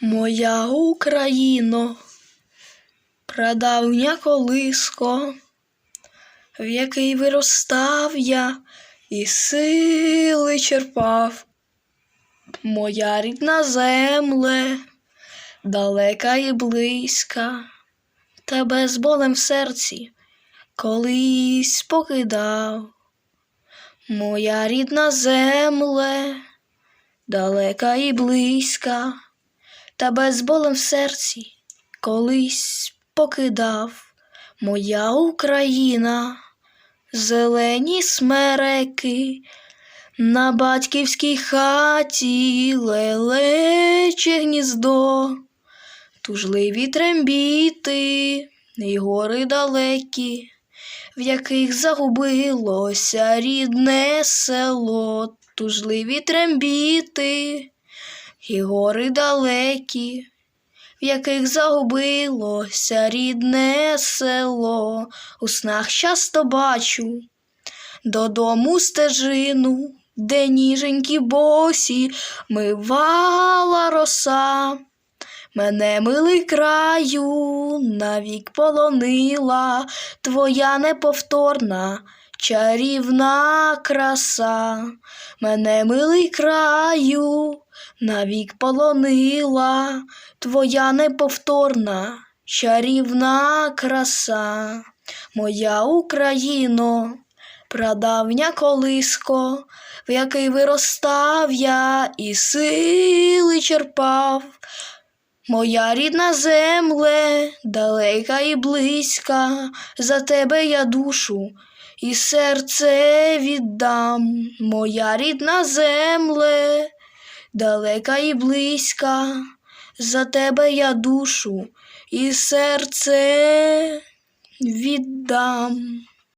Моя Україно, прадавня колиско, в який виростав я і сили черпав. Моя рідна земле, далека і близька, тебе з болем в серці колись покидав. Моя рідна земле, далека і близька, тебе з болем в серці колись покидав. Моя Україна, зелені смереки, на батьківській хаті лелече гніздо, тужливі трембіти і гори далекі, в яких загубилося рідне село, тужливі трембіти і гори далекі, в яких загубилося рідне село, у снах часто бачу додому стежину, де ніженькі босі мивала роса. Мене, милий краю, навік полонила твоя неповторна чарівна краса. Мене, милий краю, навік полонила твоя неповторна чарівна краса. Моя Україно, прадавня колиско, в який виростав я і сили черпав. Моя рідна земле, далека і близька, за тебе я душу і серце віддам. Моя рідна земле, далека і близька, за тебе я душу і серце віддам.